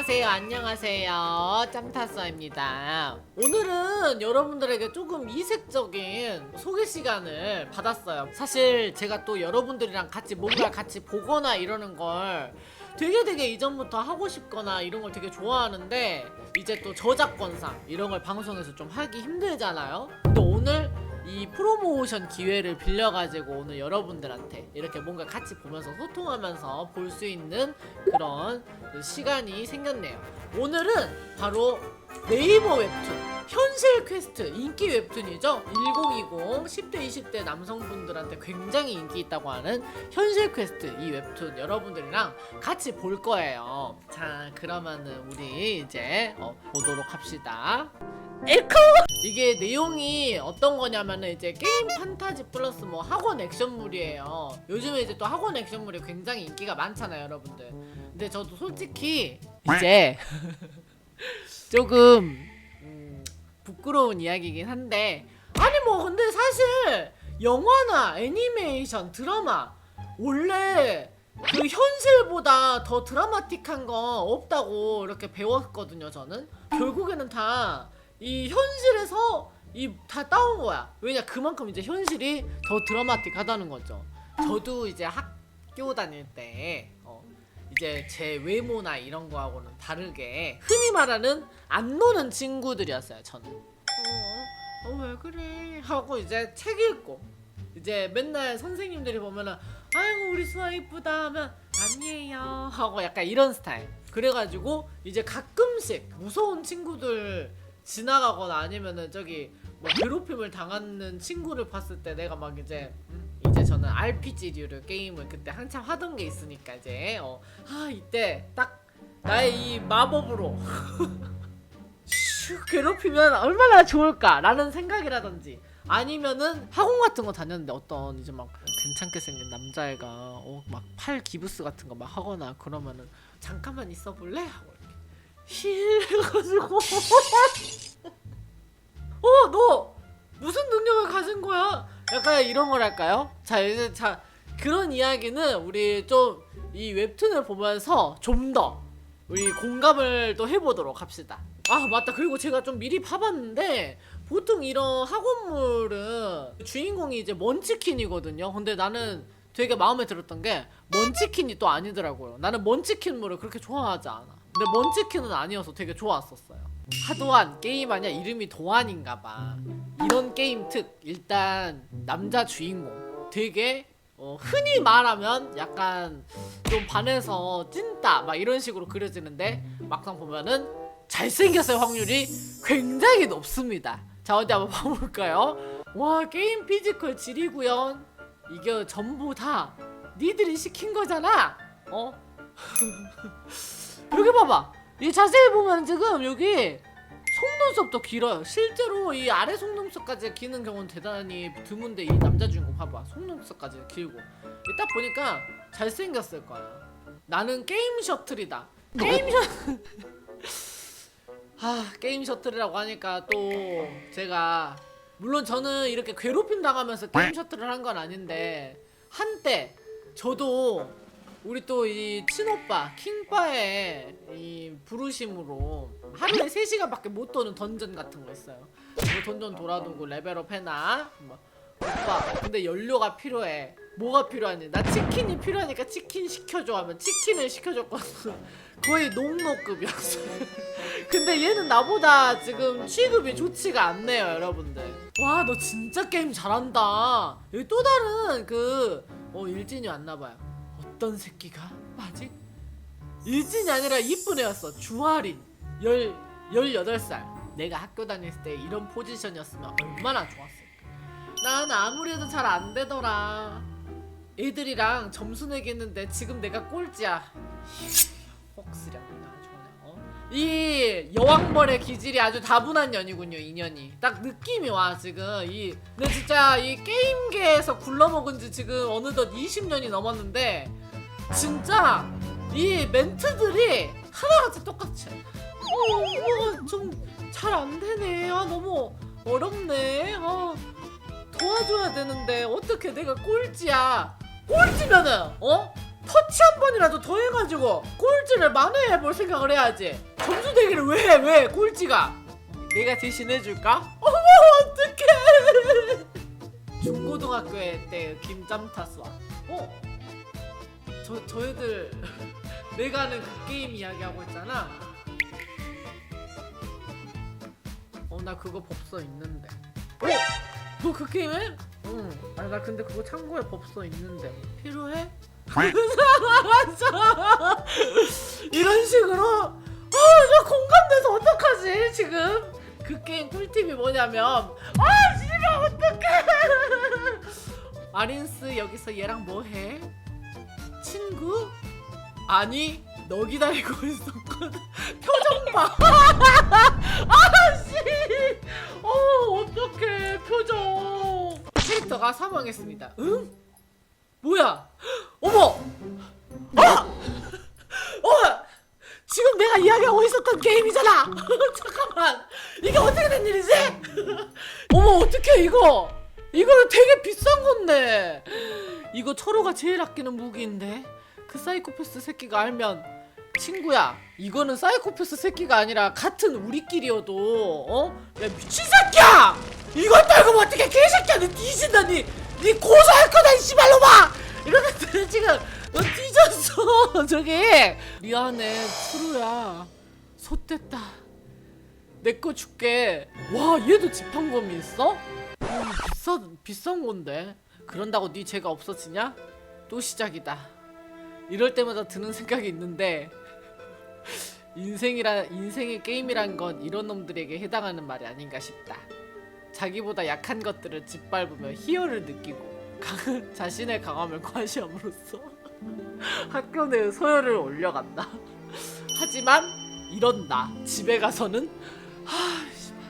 안녕하세요, 안녕하세요. 짬타서입니다. 오늘은 여러분들에게 조금 이색적인 소개 시간을 받았어요. 사실 제가 또 여러분들이랑 같이 뭔가 같이 보거나 이러는 걸 되게 되게 이전부터 하고 싶거나 이런 걸 되게 좋아하는데 이제 또 저작권상 이런 걸 방송에서 좀 하기 힘들잖아요. 오늘 이 프로모션 기회를 빌려가지고 오늘 여러분들한테 이렇게 뭔가 같이 보면서 소통하면서 볼 수 있는 그런 시간이 생겼네요. 오늘은 바로 네이버 웹툰 현실 퀘스트 인기 웹툰이죠. 1020 10대 20대 남성분들한테 굉장히 인기 있다고 하는 현실 퀘스트 이 웹툰 여러분들이랑 같이 볼 거예요. 자 그러면은 우리 이제 어, 보도록 합시다. 에코 이게 내용이 어떤 거냐면은 이제 게임 판타지 플러스 뭐 학원 액션물이에요. 요즘에 이제 또 학원 액션물이 굉장히 인기가 많잖아요, 여러분들. 근데 저도 솔직히 이제 조금 음, 부끄러운 이야기긴 한데 아니 뭐 근데 사실 영화나 애니메이션, 드라마 원래 그 현실보다 더 드라마틱한 거 없다고 이렇게 배웠거든요, 저는. 결국에는 다 이 현실에서 이 다 따온 거야. 왜냐 그만큼 이제 현실이 더 드라마틱하다는 거죠. 저도 이제 학교 다닐 때 어, 이제 제 외모나 이런 거하고는 다르게 흔히 말하는 안 노는 친구들이었어요. 저는. 어, 어, 왜 그래? 하고 이제 책 읽고 이제 맨날 선생님들이 보면은 아이고 우리 수아 이쁘다 하면 아니에요 하고 약간 이런 스타일. 그래가지고 이제 가끔씩 무서운 친구들 지나가거나 아니면은 저기 뭐 괴롭힘을 당하는 친구를 봤을 때 내가 막 이제 음, 이제 저는 RPG류를 게임을 그때 한참 하던 게 있으니까 이제 어, 아 이때 딱 나의 이 마법으로 슉 괴롭히면 얼마나 좋을까라는 생각이라든지 아니면은 학원 같은 거 다녔는데 어떤 이제 막 괜찮게 생긴 남자애가 어, 막 팔 기부스 같은 거 막 하거나 그러면은 잠깐만 있어 볼래? 하고 이렇게 힐 해가지고 어 너 무슨 능력을 가진 거야? 약간 이런 걸 할까요? 자 이제 자 그런 이야기는 우리 좀 이 웹툰을 보면서 좀 더 우리 공감을 또 해보도록 합시다. 아 맞다 그리고 제가 좀 미리 봐봤는데 보통 이런 학원물은 주인공이 이제 먼치킨이거든요. 근데 나는 되게 마음에 들었던 게 먼치킨이 또 아니더라고요. 나는 먼치킨물을 그렇게 좋아하지 않아. 근데 먼치킨은 아니어서 되게 좋았었어요. 하도한 게임 아니야 이름이 도안인가 봐. 이런 게임 특 일단 남자 주인공 되게 어, 흔히 말하면 약간 좀 반해서 찐따 막 이런 식으로 그려지는데 막상 보면은 잘생겼을 확률이 굉장히 높습니다. 자 어디 한번 봐볼까요? 와 게임 피지컬 지리구연 이게 전부 다 니들이 시킨 거잖아. 어? 여기 봐봐. 이 자세히 보면 지금 여기 속눈썹도 길어요. 실제로 이 아래 속눈썹까지 기는 경우는 대단히 드문데 이 남자 주인공 봐봐. 속눈썹까지 길고. 이딱 보니까 잘생겼을 거야. 나는 게임 셔틀이다. 게임 셔 아, 게임 셔틀이라고 하니까 또 제가 물론 저는 이렇게 괴롭힘 당하면서 게임 셔틀을 한 건 아닌데 한때 저도 우리 또 이 친오빠 킹바의 이 부르심으로 하루에 3시간밖에 못 도는 던전 같은 거 있어요. 뭐 던전 돌아두고 레벨업 해나 뭐 오빠 근데 연료가 필요해. 뭐가 필요하니? 나 치킨이 필요하니까 치킨 시켜줘 하면 치킨을 시켜줬거든. 거의 농노급이었어요. 근데 얘는 나보다 지금 취급이 좋지가 않네요, 여러분들. 와, 너 진짜 게임 잘한다. 여기 또 다른 그, 어, 일진이 왔나봐요. 어떤 새끼가? 아직? 일진이 아니라 이쁜 애였어. 주아린. 열, 18살. 내가 학교 다녔을 때 이런 포지션이었으면 얼마나 좋았을까. 난 아무래도 잘 안 되더라. 애들이랑 점수 내겠는데 지금 내가 꼴찌야. 아주 그냥 어? 이 여왕벌의 기질이 아주 다분한 년이군요 이 년이. 딱 느낌이 와 지금. 이 근데 진짜 이 게임계에서 굴러먹은 지 지금 어느덧 20년이 넘었는데 진짜 이 멘트들이 하나같이 똑같이. 어, 어 좀잘 안 되네. 아 너무 어렵네. 아 도와줘야 되는데 어떻게 내가 꼴찌야? 꼴찌면은 어? 터치 한 번이라도 더 해가지고 꼴찌를 만회해볼 생각을 해야지 점수 대기를 왜 해? 왜 꼴찌가 내가 대신 해줄까? 어머 어떡해 중고등학교에 때 김짬 탔어 어? 저, 저 애들 내가 하는 그 게임 이야기하고 있잖아 어 나 그거 법서 있는데 어? 너 그 게임 해? 응. 아, 나 근데 그거 참고에 법서 있는데. 필요해? 알았어. 이런 식으로. 아, 나 공감돼서 어떡하지, 지금? 그 게임 꿀팁이 뭐냐면. 아, 씨발, 어떡해. 아린스, 여기서 얘랑 뭐 해? 친구? 아니, 너 기다리고 있었거든. 표정 봐. 아씨! 어, 어떡해, 표정. 캐릭터가 사망했습니다. 응? 뭐야? 어머! 아! 어! 지금 내가 이야기하고 있었던 게임이잖아! 잠깐만! 이게 어떻게 된 일이지? 어머, 어떡해, 이거! 이거 되게 비싼 건데! 이거 철호가 제일 아끼는 무기인데? 그 사이코패스 새끼가 알면 친구야 이거는 사이코패스 새끼가 아니라 같은 우리끼리여도 어? 야 미친 새끼야! 이걸 떨고 면 어떻게 개새끼야 너 뒤진다 니! 니 고소할 거다 이 씨발로마! 이러는데 지금 너 뒤졌어. 저기. 미안해. 프로야. 솥됐다. 내 거 줄게. 와 얘도 지팡검이 있어? 음, 비싸, 비싼 건데. 그런다고 네 죄가 없어지냐? 또 시작이다. 이럴 때마다 드는 생각이 있는데 인생이라 인생의 게임이란 건 이런 놈들에게 해당하는 말이 아닌가 싶다. 자기보다 약한 것들을 짓밟으며 희열을 느끼고 강한 자신의 강함을 과시함으로써 학교 내 소열을 올려간다. 하지만 이런 나 집에 가서는 하 씨발,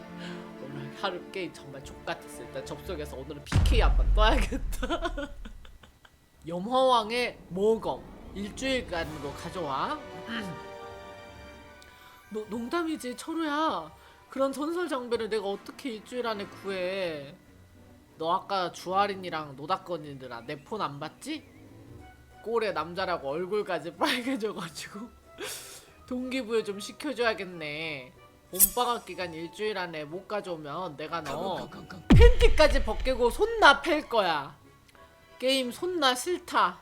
오늘 하루 게임 정말 족같았어. 일단 접속해서 오늘은 PK 한번 떠야겠다. 염화왕의 모검 일주일간으로 가져와. 너 농담이지 철우야. 그런 전설 장비를 내가 어떻게 일주일 안에 구해? 너 아까 주아린이랑 노닥거리느라 내 폰 안 봤지? 꼴에 남자라고 얼굴까지 빨개져가지고 동기부여 좀 시켜줘야겠네. 봄방학 기간 일주일 안에 못 가져오면 내가 너 팬티까지 벗기고 손나 팰 거야. 게임 손나 싫다.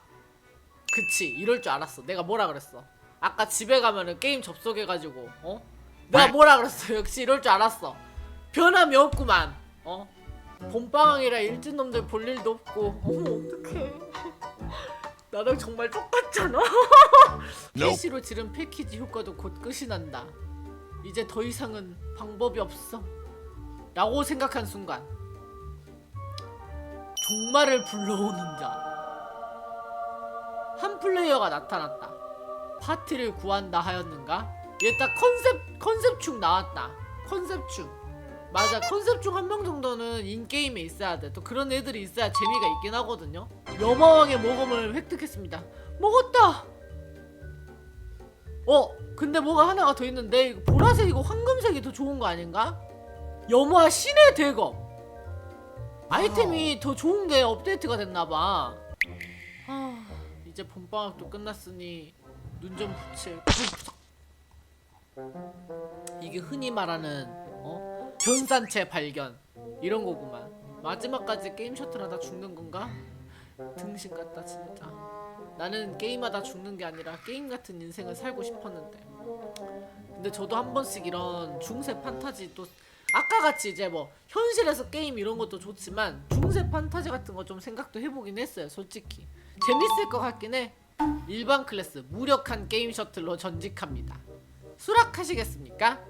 그치 이럴 줄 알았어. 내가 뭐라 그랬어? 아까 집에 가면은 게임 접속해가지고 어? 내가 뭐라 그랬어? 역시 이럴 줄 알았어. 변함이 없구만. 어? 봄방학이라 일진 놈들 볼 일도 없고 어머 어떡해. 나랑 정말 똑같잖아. PC로 지른 패키지 효과도 곧 끝이 난다. 이제 더 이상은 방법이 없어. 라고 생각한 순간 종말을 불러오는 자. 한 플레이어가 나타났다. 파티를 구한다 하였는가? 얘 딱 컨셉 컨셉충 나왔다. 컨셉충. 맞아 컨셉충 한명 정도는 인게임에 있어야 돼. 또 그런 애들이 있어야 재미가 있긴 하거든요. 여마왕의 모금을 획득했습니다. 먹었다. 어 근데 뭐가 하나가 더 있는데 이거 보라색이고 황금색이 더 좋은 거 아닌가? 여마 신의 대검. 아이템이 더 좋은 게 업데이트가 됐나봐. 아, 이제 봄방학도 끝났으니 눈 좀 붙일. 이게 흔히 말하는 어? 변산체 발견 이런 거구만. 마지막까지 게임 셔틀하다 죽는 건가? 등신 같다 진짜. 나는 게임하다 죽는 게 아니라 게임 같은 인생을 살고 싶었는데. 근데 저도 한 번씩 이런 중세 판타지 또 아까 같이 이제 뭐 현실에서 게임 이런 것도 좋지만 중세 판타지 같은 거 좀 생각도 해보긴 했어요 솔직히 재밌을 것 같긴 해 일반 클래스 무력한 게임 셔틀로 전직합니다 수락하시겠습니까?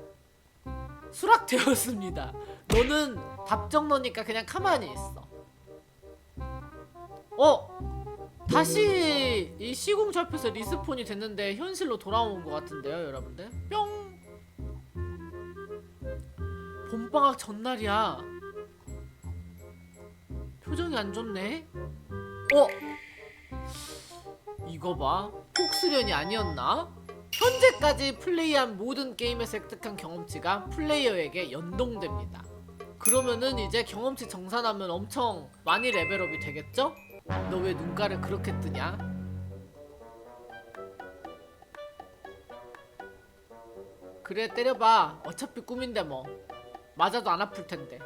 수락되었습니다 너는 답정 너니까 그냥 가만히 있어 어? 다시 이 시공 절표에서 리스폰이 됐는데 현실로 돌아온 것 같은데요 여러분들 뿅 봄방학 전날이야. 표정이 안 좋네. 어? 이거 봐. 폭수련이 아니었나? 현재까지 플레이한 모든 게임에서 획득한 경험치가 플레이어에게 연동됩니다. 그러면은 이제 경험치 정산하면 엄청 많이 레벨업이 되겠죠? 너 왜 눈가를 그렇게 뜨냐? 그래 때려봐 어차피 꿈인데 뭐 맞아도 안 아플 텐데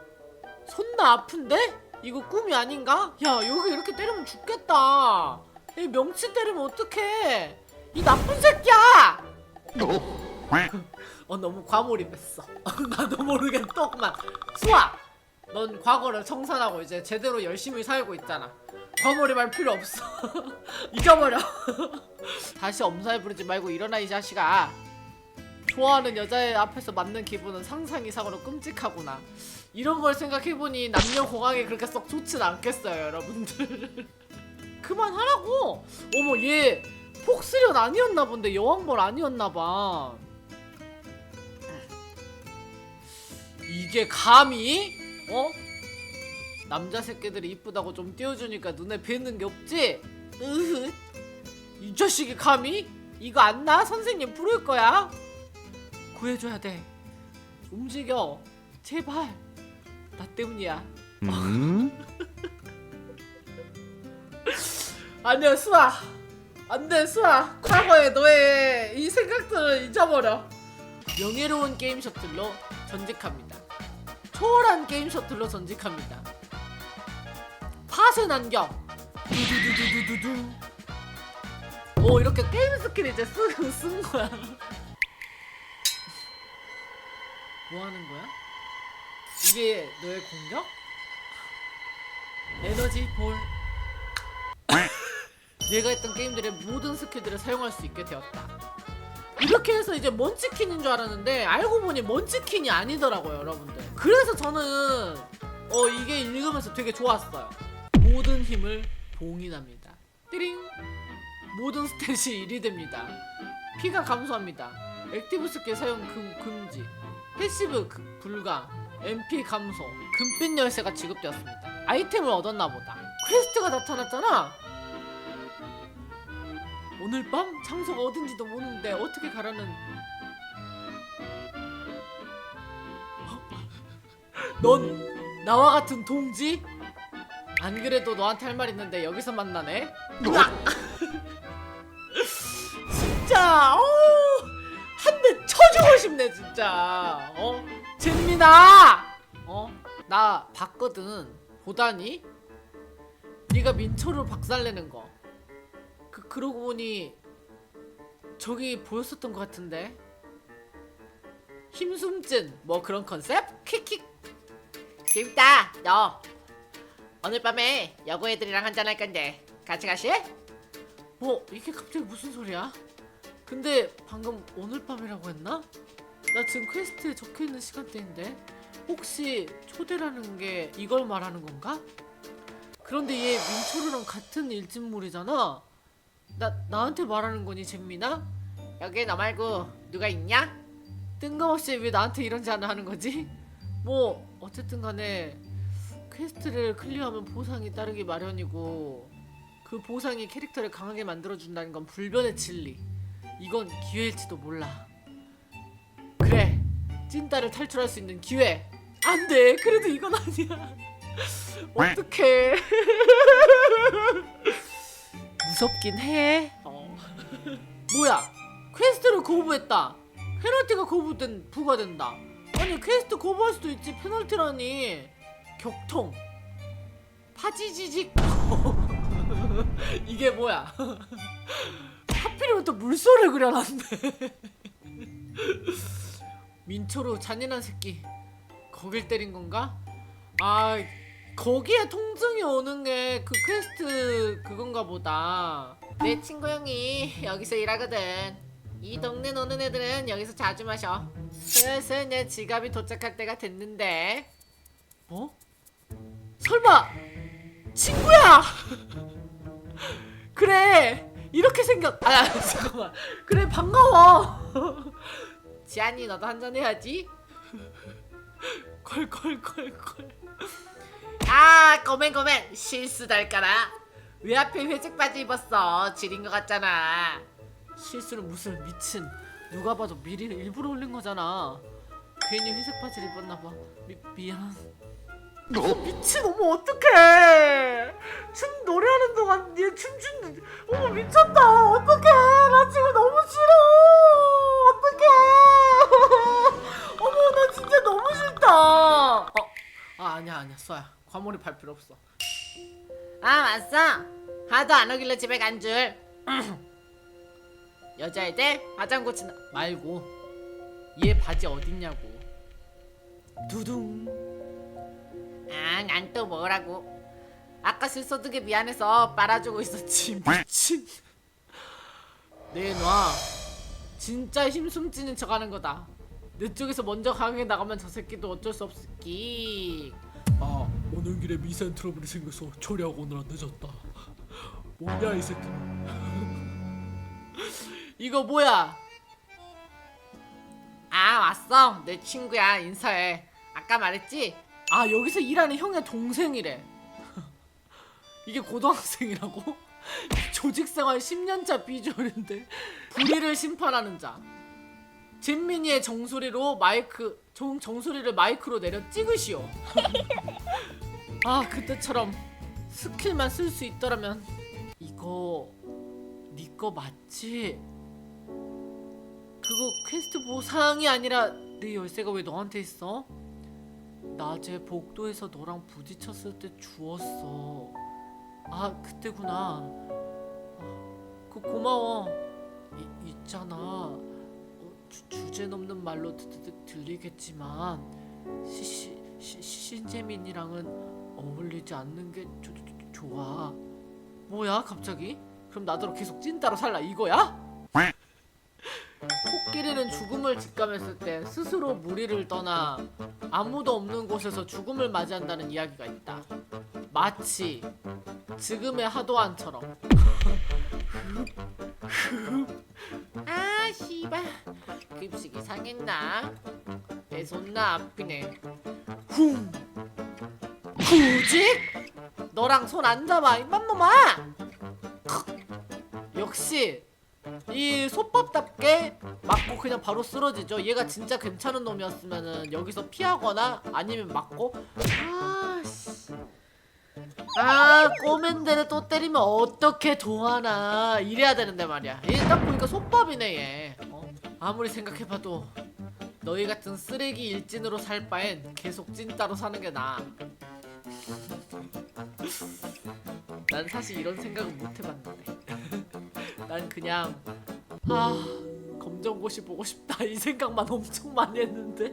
손나 아픈데? 이거 꿈이 아닌가? 야 여기 이렇게 때리면 죽겠다 이 명치 때리면 어떡해 이 나쁜 새끼야! 어? 너무 과몰입했어. 나도 모르게 또만 수아! 넌 과거를 청산하고 이제 제대로 열심히 살고 있잖아. 과몰입할 필요 없어. 잊어버려. 다시 엄살 부르지 말고 일어나 이 자식아. 좋아하는 여자의 앞에서 맞는 기분은 상상 이상으로 끔찍하구나. 이런 걸 생각해보니 남녀 공학이 그렇게 썩 좋진 않겠어요 여러분들. 그만하라고! 어머 얘 폭스련 아니었나 본데 여왕벌 아니었나 봐. 이게 감히? 어? 남자 새끼들이 이쁘다고 좀 띄워주니까 눈에 뵈는 게 없지? 으흐. 이 자식이 감히? 이거 안 나? 선생님 부를 거야? 구해줘야 돼. 움직여. 제발. 나 때문이야. 음? 아니야 수아 안돼 수아. 과거의 너의 이 생각들을 잊어버려. 명예로운 게임 셔틀로 전직합니다. 초월한 게임 셔틀로 전직합니다. 파쇄 난경. 두두두두두두. 오 이렇게 게임 스킬 이제 쓰, 쓴 거야. 뭐 하는 거야? 이게 너의 공격? 에너지 볼 내가 했던 게임들의 모든 스킬들을 사용할 수 있게 되었다. 이렇게 해서 이제 먼치킨인 줄 알았는데 알고 보니 먼치킨이 아니더라고요, 여러분들. 그래서 저는 어 이게 읽으면서 되게 좋았어요. 모든 힘을 봉인합니다. 띠링. 모든 스탯이 1이 됩니다. 피가 감소합니다. 액티브 스킬 사용 금, 금지. 패시브 그- 불가. MP 감소. 금빛 열쇠가 지급되었습니다. 아이템을 얻었나 보다. 퀘스트가 나타났잖아. 오늘 밤 장소가 어딘지도 모르는데 어떻게 가라는 넌 나와 같은 동지? 안 그래도 너한테 할 말 있는데 여기서 만나네? 진짜 한대 쳐주고 싶네 진짜 어? 잼민아! 어? 나 봤거든 보다니? 네가 민초로 박살내는 거 그 그러고 보니 저기 보였었던 것 같은데 힘숨진 뭐 그런 컨셉? 킥킥 재밌다 너 오늘 밤에 여고 애들이랑 한잔 할 건데 같이 가실? 뭐 이게 갑자기 무슨 소리야? 근데 방금 오늘 밤이라고 했나? 나 지금 퀘스트에 적혀있는 시간대인데 혹시 초대라는 게 이걸 말하는 건가? 그런데 얘 민초르랑 같은 일진물이잖아. 나 나한테 말하는 거니 잼민아? 여기 너 말고 누가 있냐? 뜬금없이 왜 나한테 이런 제안을 하는 거지? 뭐 어쨌든 간에 퀘스트를 클리어하면 보상이 따르기 마련이고 그 보상이 캐릭터를 강하게 만들어준다는 건 불변의 진리. 이건 기회일지도 몰라. 그래, 찐따를 탈출할 수 있는 기회. 안 돼. 그래도 이건 아니야. 어떡해. 무섭긴 해. 어. 뭐야? 퀘스트를 거부했다. 페널티가 거부된 부과된다. 아니 퀘스트 거부할 수도 있지. 페널티라니. 격통. 파지지직. 이게 뭐야? 하필이면 또 물소를 그려놨네. 민초로 잔인한 새끼. 거길 때린 건가? 아 거기에 통증이 오는 게 그 퀘스트 그건가 보다. 내 친구 형이 여기서 일하거든. 이 동네 노는 애들은 여기서 자주 마셔. 슬슬 내 지갑이 도착할 때가 됐는데. 뭐? 설마 친구야? 그래 이렇게 생겼. 아 잠깐만. 그래 반가워. 지안이 너도 한잔 해야지. 콜콜콜콜. 아 고멘 고멘 실수 달까나 왜 하필 회색 바지 입었어? 지린 것 같잖아. 실수는 무슨 미친. 누가 봐도 미리 일부러 올린 거잖아. 괜히 회색 바지를 입었나 봐. 미, 미안. 미친 어머 어떡해. 춤 노래하는 동안 얘 춤추는 어머 미쳤다. 어떡해. 나 지금 너무 싫어. 어떡해. 어머 나 진짜 너무 싫다. 어? 아 아니야 아니야. 쏘야. 과몰입 할 필요 없어. 아 왔어. 하도 안 오길래 집에 간줄. 여자애들 화장고 지나 말고 얘 바지 어딨냐고. 두둥. 아 난 또 뭐라고. 아까 실소득에 미안해서 빨아주고 있었지. 미친. 내놔. 진짜 힘숨 찌는 척 하는 거다. 내 쪽에서 먼저 강하게 나가면 저 새끼도 어쩔 수 없기 아 오는 길에 미세한 트러블이 생겨서 처리하고 오느라 늦었다. 뭐냐 이 새끼 이거 뭐야? 아 왔어. 내 친구야. 인사해. 아까 말했지? 아 여기서 일하는 형의 동생이래. 이게 고등학생이라고? 조직생활 10년차 비주얼인데 불의를 심판하는 자. 진민이의 정수리로 마이크 정, 정수리를 마이크로 내려 찍으시오 아 그때처럼 스킬만 쓸 수 있더라면 이거 네거 맞지? 그거 퀘스트 보상이 아니라 내 열쇠가 왜 너한테 있어? 낮에 복도에서 너랑 부딪혔을 때 주웠어. 아 그때구나. 아, 그 고마워. 이, 있잖아. 어, 주, 주제 넘는 말로 드, 드, 드, 들리겠지만 시, 시, 시, 신재민이랑은 어울리지 않는 게 조, 조, 조, 좋아. 뭐야 갑자기? 그럼 나더러 계속 찐따로 살라 이거야? 코끼리는 죽음을 직감했을 때 스스로 무리를 떠나 아무도 없는 곳에서 죽음을 맞이한다는 이야기가 있다. 마치 지금의 하도안처럼. 아 씨발 급식이 상했나? 내 손나 아프네. 훔. 굳이? 너랑 손 안 잡아 이만 놈아. 역시 이 소법답게 맞고 그냥 바로 쓰러지죠. 얘가 진짜 괜찮은 놈이었으면은 여기서 피하거나 아니면 맞고 아씨 아 꼬맨데를 또 때리면 어떻게 도하나 이래야 되는데 말이야. 얘 딱 보니까 소법이네 얘. 어? 아무리 생각해봐도 너희 같은 쓰레기 일진으로 살 바엔 계속 찐따로 사는 게 나아. 난 사실 이런 생각은 못 해봤는데. 난 그냥 아 검정고시 보고 싶다. 이 생각만 엄청 많이 했는데.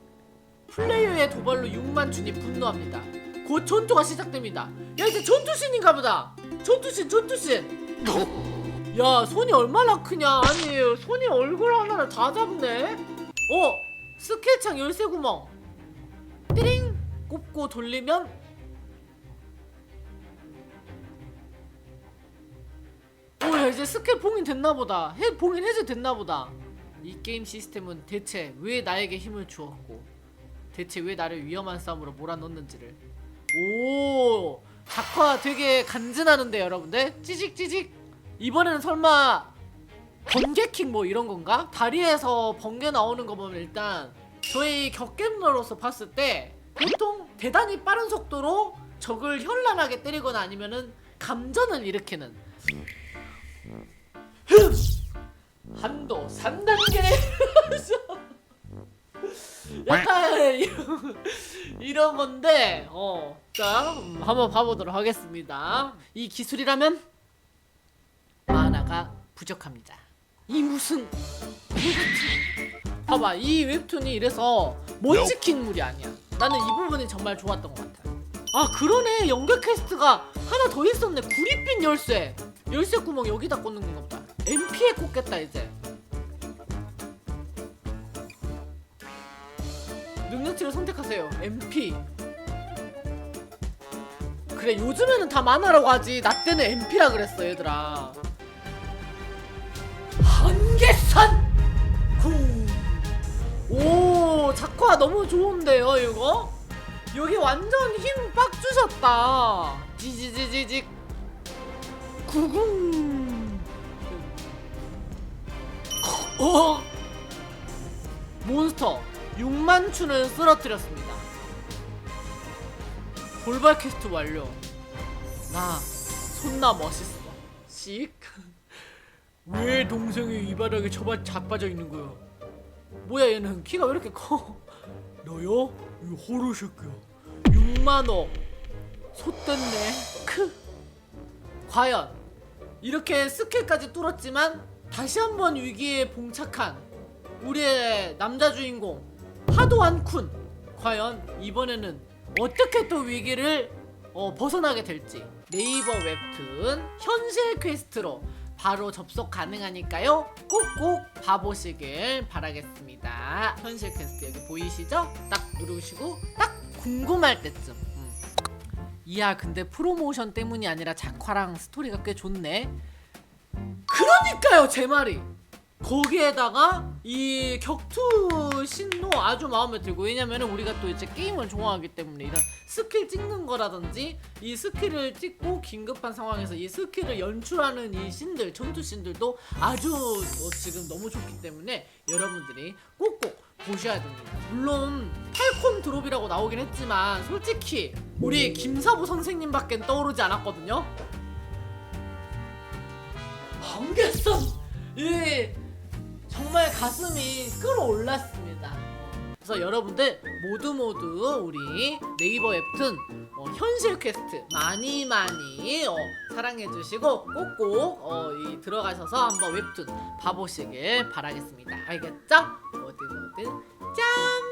플레이어의 도발로 6만 준이 분노합니다. 곧 전투가 시작됩니다. 야 이제 전투신인가 보다. 전투신 전투신. 야 손이 얼마나 크냐. 아니 손이 얼굴 하나를 다 잡네. 어 스킬창 열쇠 구멍 꼽고 돌리면 오야 이제 스킬 봉인 됐나보다. 해 봉인 해제 됐나보다. 이 게임 시스템은 대체 왜 나에게 힘을 주었고 대체 왜 나를 위험한 싸움으로 몰아넣는지를. 오 작화 되게 간지나는데 여러분들? 찌직찌직. 이번에는 설마 번개킥 뭐 이런 건가? 다리에서 번개 나오는 거 보면 일단 저희 격겜러로서 봤을 때 보통 대단히 빠른 속도로 적을 현란하게 때리거나 아니면은 감전을 일으키는. 흠! 한도 3단계를 약간 이런, 이런 건데 어. 자 음, 한번 봐보도록 하겠습니다. 이 기술이라면 만화가 부족합니다. 이 무슨 봐봐 이 웹툰이 이래서 먼치킨물이 아니야 나는 이 부분이 정말 좋았던 것 같아. 아 그러네. 연결 퀘스트가 하나 더 있었네. 구릿빛 열쇠. 열쇠 구멍 여기다 꽂는 건가 보다. MP에 꽂겠다 이제. 능력치를 선택하세요. MP 그래 요즘에는 다 만화라고 하지. 나 때는 MP라 그랬어 얘들아. 한계산 오 작화 너무 좋은데요 이거? 여기 완전 힘 빡 주셨다. 지지지지직. 구궁. 어? 몬스터 6만 춘을 쓰러뜨렸습니다. 돌발 퀘스트 완료. 나 손나 멋있어. 씩. 왜 동생이 이 바닥에 처바 자빠져 있는 거야 뭐야 얘는? 키가 왜 이렇게 커? 너야? 이 호루 새끼야. 이 6만억 솟됐네. 크. 과연 이렇게 스킬까지 뚫었지만 다시 한번 위기에 봉착한 우리의 남자 주인공 하도한 쿤. 과연 이번에는 어떻게 또 위기를 어, 벗어나게 될지. 네이버 웹툰 현실 퀘스트로 바로 접속 가능하니까요. 꼭꼭 봐보시길 바라겠습니다. 현실 퀘스트 여기 보이시죠? 딱 누르시고 딱 궁금할 때쯤. 음. 이야 근데 프로모션 때문이 아니라 작화랑 스토리가 꽤 좋네. 그러니까요 제 말이 거기에다가 이 격투 신도 아주 마음에 들고 왜냐면은 우리가 또 이제 게임을 좋아하기 때문에 이런 스킬 찍는 거라든지 이 스킬을 찍고 긴급한 상황에서 이 스킬을 연출하는 이 신들 전투 신들도 아주 어, 지금 너무 좋기 때문에 여러분들이 꼭꼭 보셔야 됩니다. 물론 팔콤 드롭이라고 나오긴 했지만 솔직히 우리 김사부 선생님밖에 떠오르지 않았거든요. 한계선 이 정말 가슴이 끌어올랐습니다. 그래서 여러분들 모두 모두 우리 네이버 웹툰 어, 현실 퀘스트 많이 많이 어, 사랑해주시고 꼭꼭 어, 이 들어가셔서 한번 웹툰 봐보시길 바라겠습니다. 알겠죠? 모두 모두 짠